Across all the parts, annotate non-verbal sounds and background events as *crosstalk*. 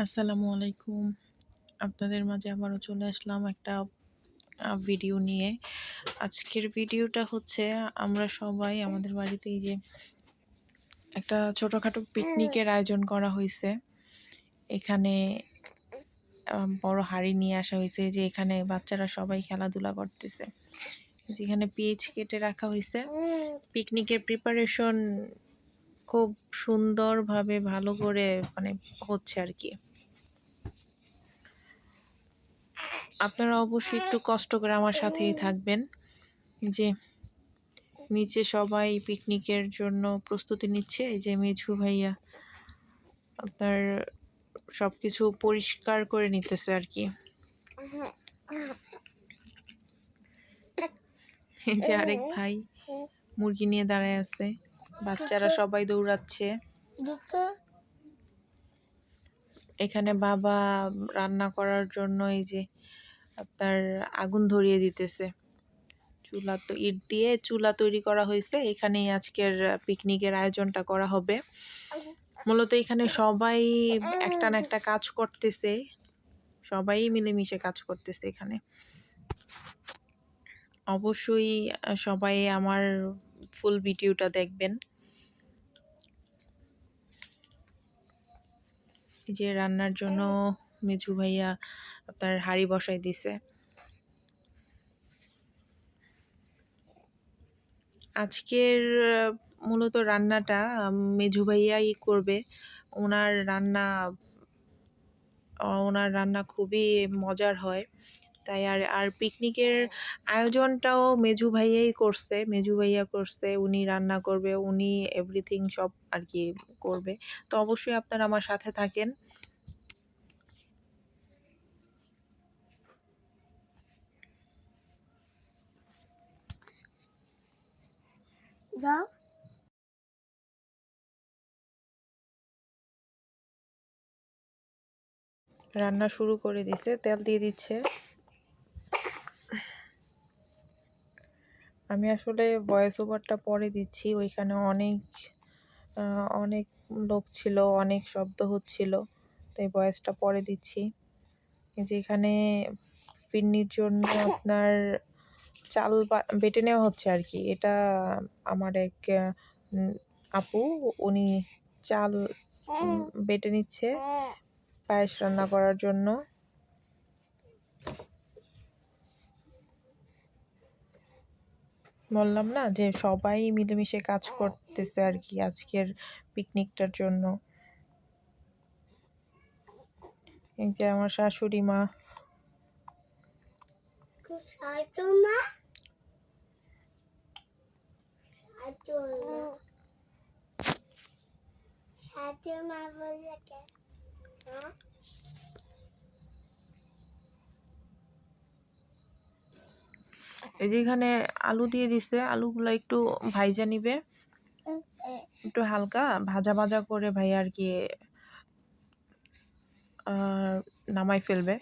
আসসালামু আলাইকুম। আপনাদের মাঝে আবারও চলে আসলাম একটা ভিডিও নিয়ে। আজকের ভিডিওটা হচ্ছে, আমরা সবাই আমাদের বাড়িতে এই যে একটা ছোটোখাটো পিকনিকের আয়োজন করা হয়েছে এখানে বড় হাড়ি নিয়ে আসা হয়েছে যে এখানে বাচ্চারা সবাই খেলাধুলা করতেছে। যেখানে পিচ কেটে রাখা হয়েছে পিকনিকের প্রিপারেশন খুব সুন্দরভাবে ভালো করে মানে হচ্ছে আর কি। আপনারা অবশ্যই একটু কষ্ট করে আমার সাথেই থাকবেন। যে নিচে সবাই পিকনিকের জন্য প্রস্তুতি নিচ্ছে। এই যে মেঝু ভাইয়া আপনার সব কিছু পরিষ্কার করে নিতেছে আর কি। এই যে আরেক ভাই মুরগি নিয়ে দাঁড়ায় আছে। বাচ্চারা সবাই দৌড়াচ্ছে। এখানে বাবা রান্না করার জন্য এই যে আপনার আগুন ধরিয়ে দিতেছে। চুলা তো ইট দিয়ে চুলা তৈরি করা হয়েছে। এখানেই আজকের পিকনিকের আয়োজনটা করা হবে। মূলত এখানে সবাই একটা না একটা কাজ করতেছে। সবাই মিলেমিশে কাজ করতেছে এখানে। অবশ্যই সবাই আমার ফুল ভিডিওটা দেখবেন। যে রান্নার জন্য মিঠু ভাইয়া আপনার হাঁড়ি বসাই দিছে। আজকের মূলত রান্নাটা মেজু ভাইয়াই করবে। ওনার রান্না ওনার রান্না খুবই মজার হয়। তাই আর আর পিকনিকের আয়োজনটাও মেজু ভাইয়াই করছে, মেজু ভাইয়া করছে, উনি রান্না করবে, উনি এভরিথিং সব আর কি করবে। তো অবশ্যই আপনারা আমার সাথে থাকেন। দাও। রান্না শুরু করে দিছে, তেল দিয়ে দিচ্ছে। আমি আসলে ভয়েস ওভারটা পরে দিচ্ছি, ওইখানে অনেক অনেক লোক ছিল, অনেক শব্দ হচ্ছিল, তাই ভয়েসটা পরে দিচ্ছি। এই যে ফিরনির জন্য আপনার চাল বেটে নেওয়া হচ্ছে আর কি এটা আমার এক আপু, উনি চাল বেটে নিচ্ছে পায়েস রান্না করার জন্য। বললাম না যে সবাই মিলেমিশে কাজ করতেছে আর কি আজকের পিকনিকটার জন্য। যে আমার শাশুড়ি মা সাজু মা সাজু মা বলে কে হ্যাঁ এই যে এখানে আলু দিয়ে দিছে। আলুগুলো একটু ভাইজা নিবে। একটু হালকা ভাজা ভাজা করে ভাই আর কি নামাই ফেলবে।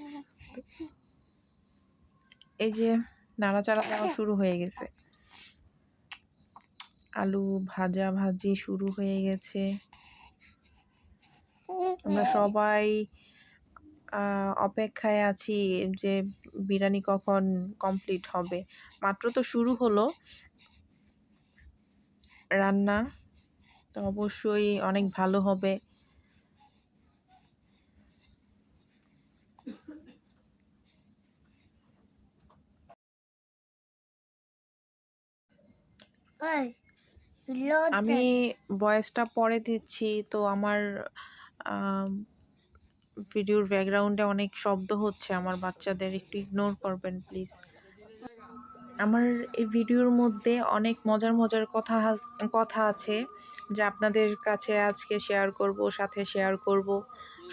এই যে নাড়াচাড়া দেওয়া শুরু হয়ে গেছে। আলু ভাজা ভাজি শুরু হয়ে গেছে। আমরা *laughs* সবাই অপেক্ষায় আছি যে বিরিয়ানি কখন কমপ্লিট হবে। মাত্র তো শুরু হলো রান্না তো অবশ্যই অনেক ভালো হবে। ওই আমি ভয়েসটা পরে দিচ্ছি তো আমার ভিডিওর ব্যাকগ্রাউন্ডে অনেক শব্দ হচ্ছে আমার বাচ্চাদের একটু ইগনোর করবেন প্লিজ আমার এই ভিডিওর মধ্যে অনেক মজার মজার কথা কথা আছে যা আপনাদের কাছে আজকে শেয়ার করব সাথে শেয়ার করব।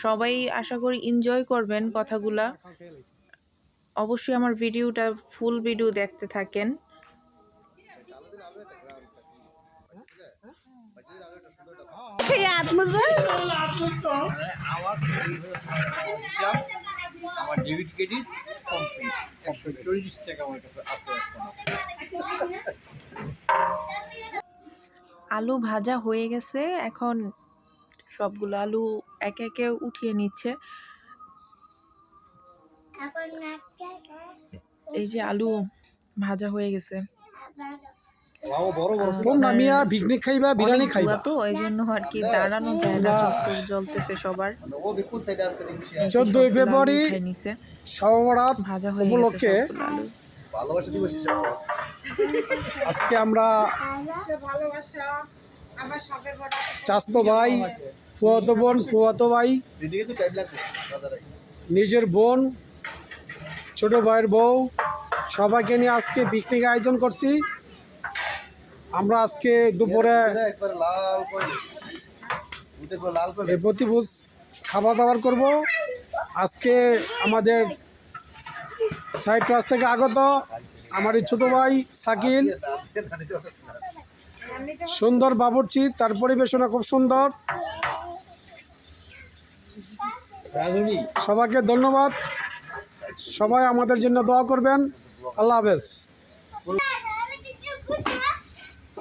সবাই আশা করি এনজয় করবেন কথাগুলা। অবশ্যই আমার ভিডিওটা ফুল ভিডিও দেখতে থাকেন। আমার ডেবিট ক্রেডিট একশো চল্লিশ টাকা আমার কাছে আলু ভাজা হয়ে গেছে এখন সবগুলো আলু একে একে উঠিয়ে নিচ্ছে। এই যে আলু ভাজা হয়ে গেছে। তোমরা মিয়া পিকনিক খাইবা বিরিয়ানি খাইবা। তো জন্য আর কি দাঁড়ানো যায় না চোখ জ্বলতেছে সবার। চোদ্দই ফেব্রুয়ারি হয়ে উপলক্ষে আজকে আমরা চাস্তো ভাই ফুয়াতো বোন ফুয়াতো ভাই নিজের বোন ছোট ভাইয়ের বউ সবাইকে নিয়ে আজকে পিকনিক আয়োজন করছি। আমরা আজকে দুপুরে এই খাবার দাবার করব। আজকে আমাদের সাইপ্রাস থেকে আগত আমার এই ছোট ভাই সাকিল। সুন্দর বাবুর্চি তার পরিবেশনা খুব সুন্দর। সবাইকে ধন্যবাদ। সবাই আমাদের জন্য দোয়া করবেন। আল্লাহ হাফেজ।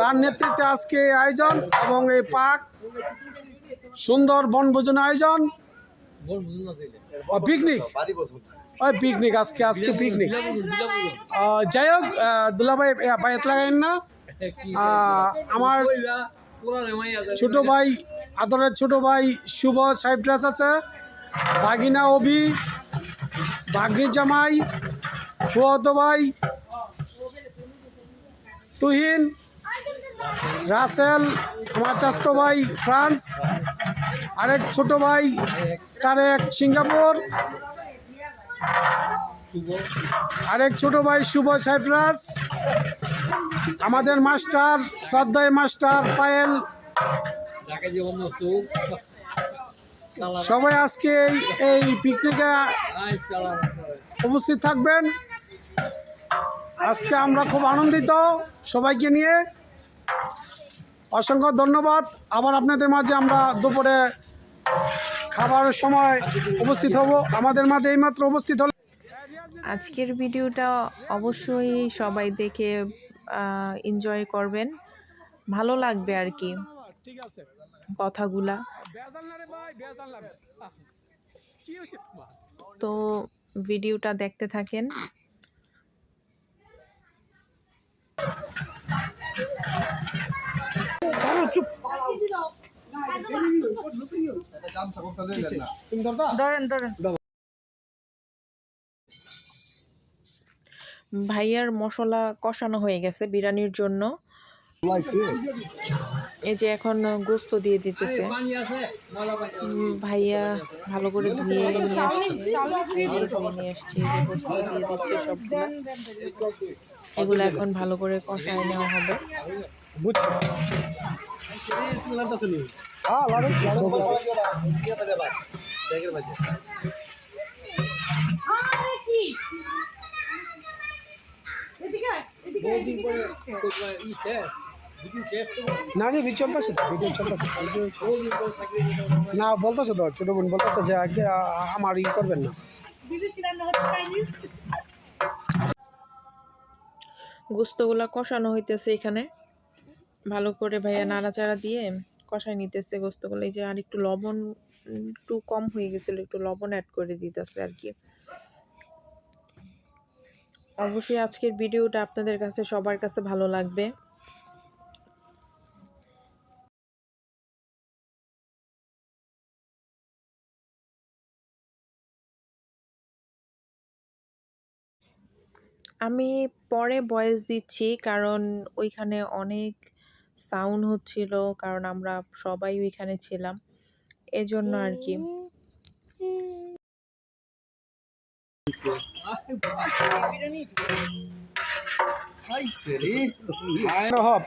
তার নেতৃত্বে আজকে আয়োজন এবং এই পাক সুন্দর বনভোজন আয়োজন। পিকনিক ওই পিকনিক আজকে আজকে পিকনিক যাই হোক দুলাভাই বাইত লাগাইন না। আমার ছোট ভাই, আদরের ছোট ভাই শুভ সাইপ্রাস আছে, ভাগিনা অভি ভাগ্নির জামাই ফুয়াতো ভাই, তুহিন, রাসেল আমার চাস্তো ভাই, ফ্রান্স, আরেক ছোট ভাই, তারেক, সিঙ্গাপুর, আরেক ছোট ভাই, শুভ সাইপ্রাস, আমাদের মাস্টার, শ্রদ্ধায় মাস্টার, পায়েল। সবাই আজকে এই- এই পিকনিকে উপস্থিত থাকবেন। আজকে আমরা খুব আনন্দিত সবাইকে নিয়ে। অসংখ্য ধন্যবাদ। আবার আপনাদের মাঝে আমরা দুপুরে খাবারের সময় উপস্থিত হব। আমাদের মাঝে এইমাত্র উপস্থিত হল আজকের ভিডিওটা অবশ্যই সবাই দেখে এনজয় করবেন। ভালো লাগবে আর কি। ঠিক আছে। কথাগুলা। তো ভিডিওটা দেখতে থাকেন। ভাইয়ার মশলা কষানো হয়ে গেছে বিরিয়ানির জন্য। এই যে এখন গোস্ত দিয়ে দিতেছে। ভাইয়া ভালো করে ধুয়ে নিয়ে আসছে। ধুয়ে নিয়ে আসছে গোস্ত দিয়ে দিচ্ছে সবগুলো। এগুলো এখন ভালো করে কষায় নেওয়া হবে। বুঝছি? লাগান আরে কি? এদিকে এদিকে না রে ভিডিও চলতেছে ভিডিও না বলতেছে তো ছোট বোন বলতেছে যে আগে আমার ই করবেন না। গোস্তগুলা কষানো হইতেছে এখানে। ভালো করে ভাইয়া নাড়াচাড়া দিয়ে কষাই নিতেছে গোস্তগুলো। এই যে আর একটু লবণ একটু কম হয়ে গেছিল একটু লবণ অ্যাড করে দিতেছে আর কি। অবশ্যই আজকের ভিডিওটা আপনাদের কাছে সবার কাছে ভালো লাগবে। আমি পরে ভয়েস দিচ্ছি, কারণ ওইখানে অনেক সাউন্ড হচ্ছিল, কারণ আমরা সবাই ওইখানে ছিলাম। এজন্য আর কি।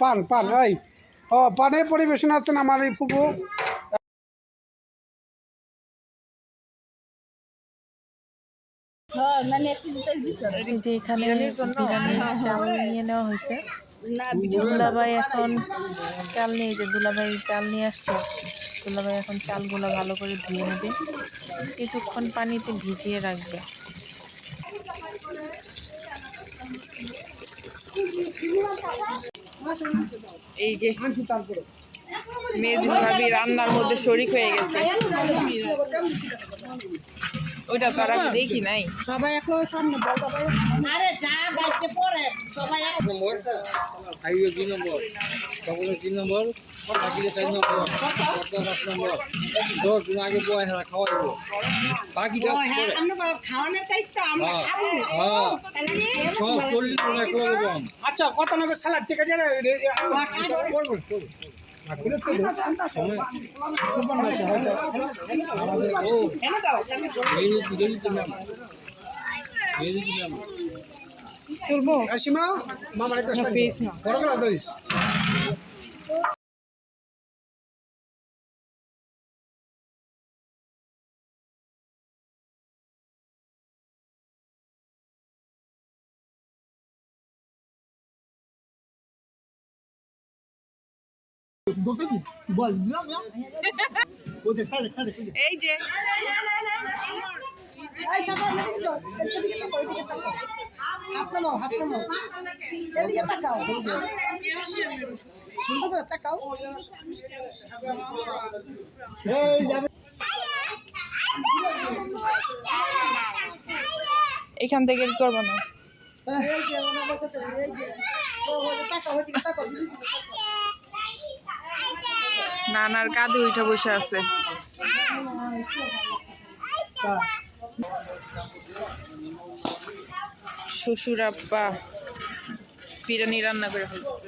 পান পান, এই। ও পানের পরিবেশন আছেন আমার এই ফুপু? এই যে এখানে বিরিয়ানির চাল নিয়ে নেওয়া হয়েছে। না দুলাভাই এখন চাল নিয়ে যে দুলাভাই চাল নিয়ে আসছে। দুলাভাই এখন চালগুলো ভালো করে ধুয়ে নেবে। কিছুক্ষণ পানিতে ভিজিয়ে রাখবে। এই যে মেজু ভাবি রান্নার মধ্যে শরিক হয়ে গেছে। ওইটা তার আমি দেখি নাই। সবাই এখন সামনে আরে যা বাইতে পড়ে সবাই এক নম্বর দুই নম্বর তিন নম্বর চার নম্বর পাঁচ নম্বর। দশ দিন আগে বয় হ্যাঁ খাওয়াইবো বাকিটা ও হ্যাঁ খাওয়ানোর দায়িত্ব আমরা হ্যাঁ, খাব। হ্যাঁ। সব চল্লিশ আচ্ছা কত নগর স্যালাড ঠিক আছে সময় ও এই যে দুজনই তো নাম এই যে নাম সীমা মামার একটা ফেস না। বড় গ্লাস দিস এদিকে তাকাও সুন্দর করে তাকাও। এখান থেকে করব না এই যে ওনা বলতেছে এই যে ও ও তাকাও এদিকে তাকাও নানার কাঁধে উঠে বসে আছে। শ্বশুর আব্বা বিরিয়ানি রান্না করে ফেলছে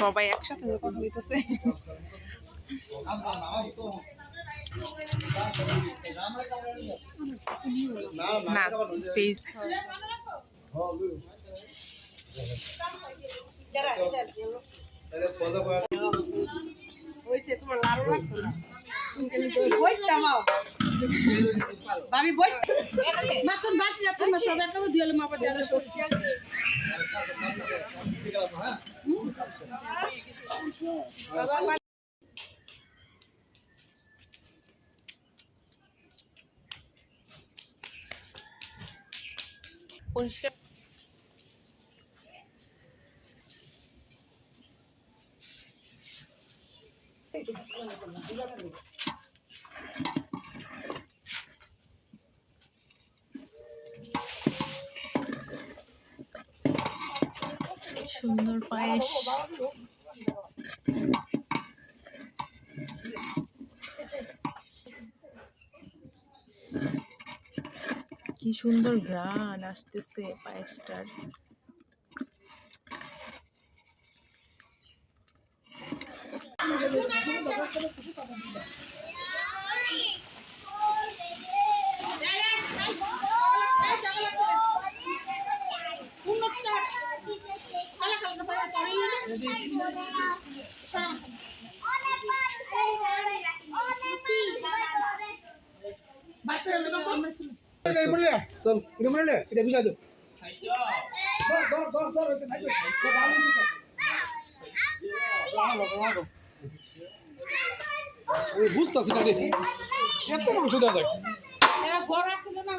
সবাই একসাথে যখন হইতেছে। না ফেস ভাবি বই মাত্র বাসি যাচ্ছে না সব একটা দিয়ে মা বাবা জানা পরিষ্কার সুন্দর পায়েস সুন্দর ঘ্রাণ আসতেছে পায়েসটার চল এটা মানে এটা দাও আমি বুঝতেছি না এত মাংস দেওয়া আসছিল না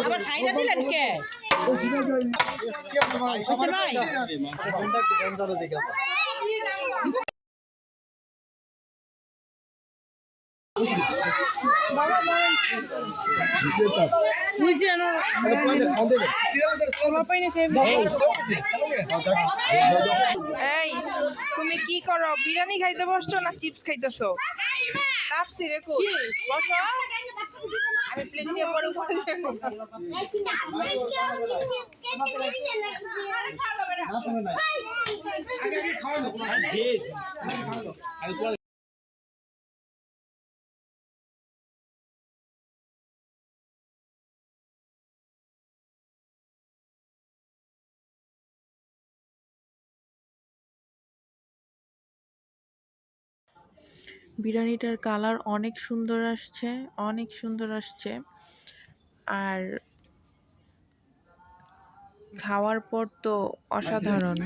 আবার সাইডে দিলেন কে? বুঝছি এই তুমি কি করো বিরিয়ানি খাইতে বসছো না চিপস খাইতেছো তাপসি রে কো বসো আমি প্লেট নিয়ে পরে উপরে। বিরিয়ানিটার কালার অনেক সুন্দর আসছে অনেক সুন্দর আসছে। আর খাওয়ার পর তো অসাধারণ।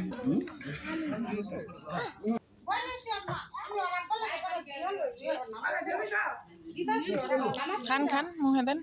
খান খান মুহে দেন।